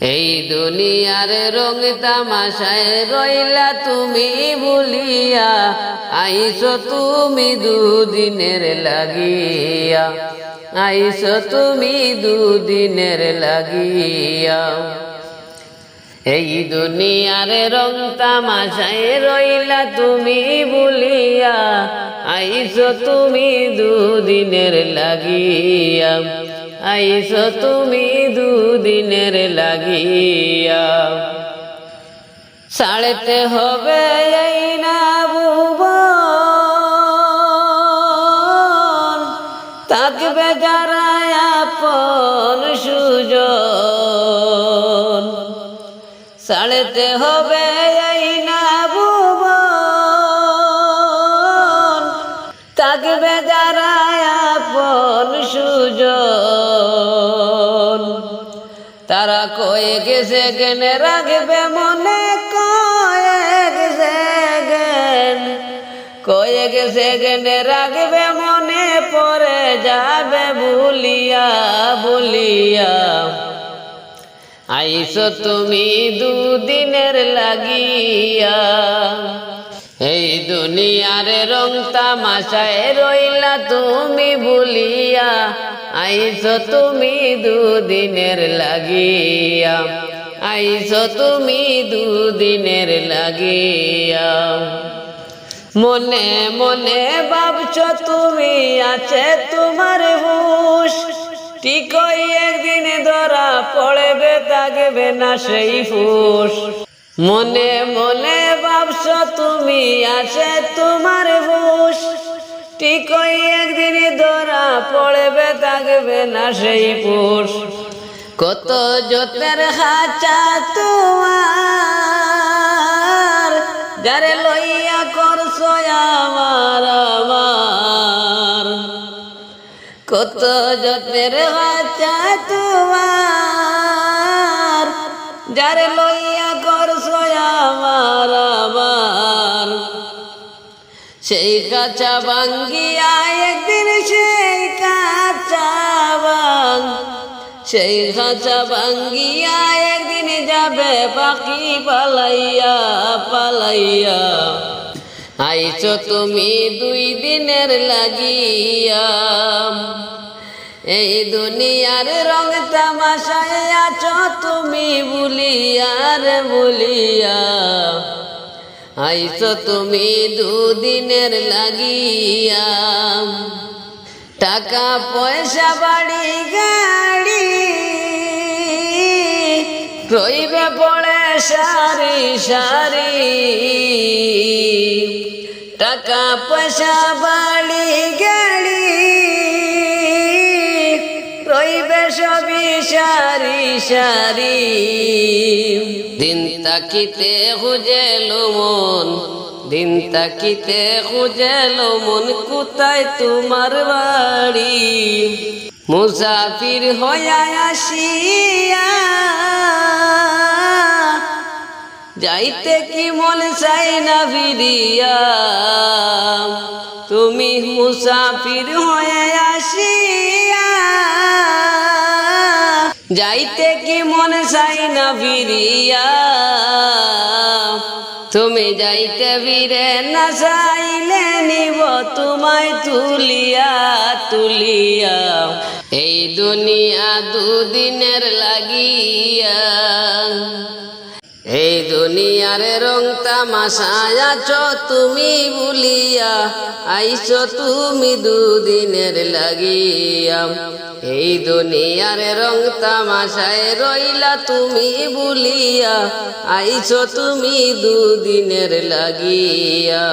এই দুনিয়ার রং তামাশায় রইলা তুমি ভুলিয়া, আইসো তুমি দুদিনের লাগিয়া, আইসো তুমি দুদিনের লাগিয়া। এই দুনিয়ার রং তামাশায় রইলা তুমি ভুলিয়া, আইসো তুমি দুদিনের লাগিয়া। আইসো তুমি দুদিনের লাগিয়া। সাড়েতে হবে এই না ভুবন। থাকবে যারা আপন সুজন। সাড়েতে হবে এই না ভুবন। থাকবে যারা আপন সুজন। তারা কয়েক সেকেন্ড রাখবে মনে কয়েক সেকেন্ড কয়েক সেকেন্ড রাখবে মনে, পরে যাবে ভুলিয়া ভুলিয়া আইসো তুমি দুদিনের লাগিয়া। এই দুনিয়ার রং তামাশায় রইলা তুমি ভুলিয়া আইসো তুমি দুদিনের লাগিয়া আইসো তুমি দুদিনের লাগিয়া। মনে মনে ভাবছ তুমি আছে তোমার হুশ ঠিকই একদিন ধরা পড়বে থাকবে না সেই ফুস মনে মনে ভাবছ তুমি আছে তোমার হুশ ধরা থাকবে না সেই পুষ কত জোতের হাচা তোমার, যারে লইয়া করছ আমার আমার। কত যতের বাচ্চা তোমার, যারে লইয়া সেই কাঁচা ভাঙ্গিয়া একদিন সেই কাঁচা ভাঙ সেই খাঁচা ভাঙ্গিয়া একদিন যাবে পাখি পালাইয়া পালাইয়া। আইছ তুমি দুই দিনের লাগিয়া। এই দুনিয়ার রং তামাশায় আছো তুমি বলিয়ার ভুলিয়া আইছো তুমি দুদিনের লাগিয়া। টাকা পয়সা, বাড়ি, গাড়ি, রইবে পড়ে সারি সারি। টাকা পয়সা, বাড়ি, গাড়ি, রইবে সবই সারি সারি। দিন তাকিতে খুঁজেল মন, দিন তাকিতে খুঁজেল মন, কোথায় তোমার বাড়ি? মুসাফির হইয়া যাইতে কি মন চাই না ফিরিয়া? তুমি মুসাফির হয়ে যাইতে কি মন চাই না ফিরিয়া? তুমি যাইতে ফিরে না চাইলে নিব তোমায় তুলিয়া তুলিয়া। এই দুনিয়া দুদিনের লাগিয়া। এই দুনিয়ার রং তামাশায় তুমি ভুলিয়া আইছো তুমি দুদিনের লাগিয়া। এই দুনিয়ার রং তামাশায় রইলা তুমি ভুলিয়া আইছো তুমি দুদিনের লাগিয়া।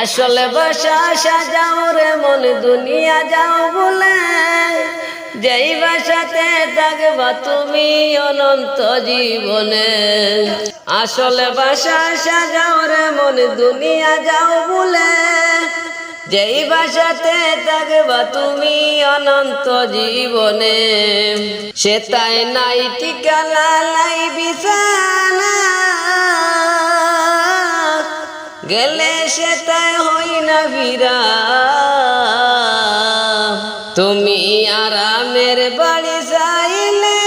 আসলে বাসা সাজাও রে মন, দুনিয়া যাও বলে যেই বাসাতে থাকবা তুমি অনন্ত জীবনে। আসলে বাসা সাজাও রে মন, দুনিয়া যাও বলে যেই বাসাতে থাকবা তুমি অনন্ত জীবনে। সে তাই নাই ঠিকানা, নাই বিছানা। গেলে সে তাই হই না বিরা তুমি আরামের বাড়ি যাইলে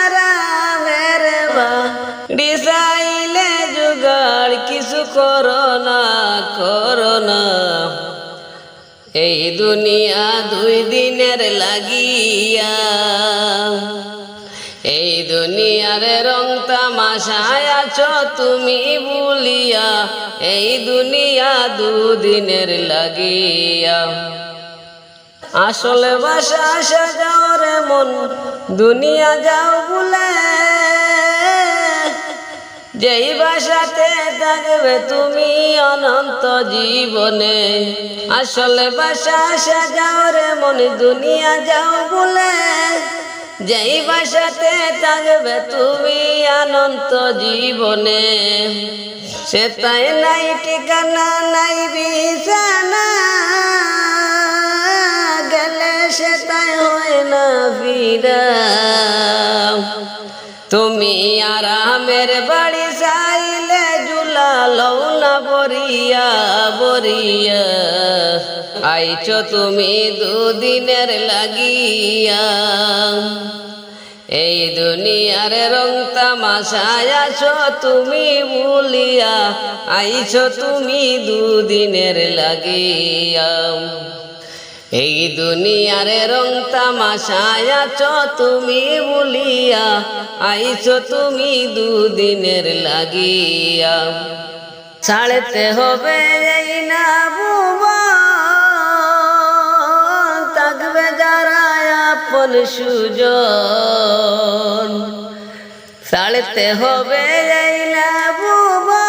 আরাম ডিসাইলে জুগাড় কিছু করো না করো না। এই দুনিয়া দুই দিনের লাগিয়া, এই দুনিয়ার রং তামাশায় আছো তুমি বলিয়া এই দুনিয়া দুদিনের লাগিয়া। আসলে বাসা সাজাও রে মন, দুনিয়া যাও বলে যেই বাসাতে থাকবে তুমি অনন্ত জীবনে। আসলে বাসা সাজাও রে মন, দুনিয়া যাও বলে যেই বাসাতে থাকবে তুমি অনন্ত জীবনে। সে তাই নাই ঠিকানা নাই বিছানা বরিয়া আইছ তুমি দুদিনের লাগিয়া। এই দুনিয়ার রং তামাশায় আছো তুমি বলিয়া। আইছ তুমি দুদিনের লাগিয়া। এই দুনিয়ার রং তামাশায় আছো তুমি বলিয়া। আইছ তুমি দুদিনের লাগিয়া। ছাড়তে হবে এই না বুবা। থাকবে যারা আপন সুজন। ছাড়তে হবে এই না বুবা।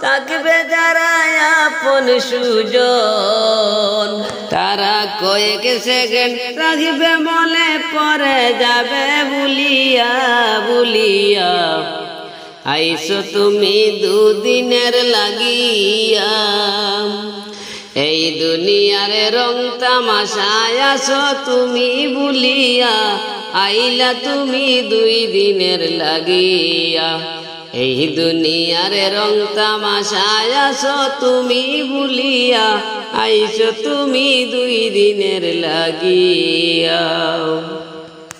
থাকবে যারা আপন সুজন। তারা কয়েক সেকেন্ড রাখবে মনে পরে যাবে, বুলিয়া বুলিয়া। আইসো তুমি দুদিনের লাগিয়া। এই দুনিয়ার রং তামাশায় আসো তুমি বুলিয়া। আইলা তুমি দুই দিনের লাগিয়া। এই দুনিয়ার রং তামাশায় আসো তুমি বুলিয়া। আইসো তুমি দুই দিনের লাগিয়া।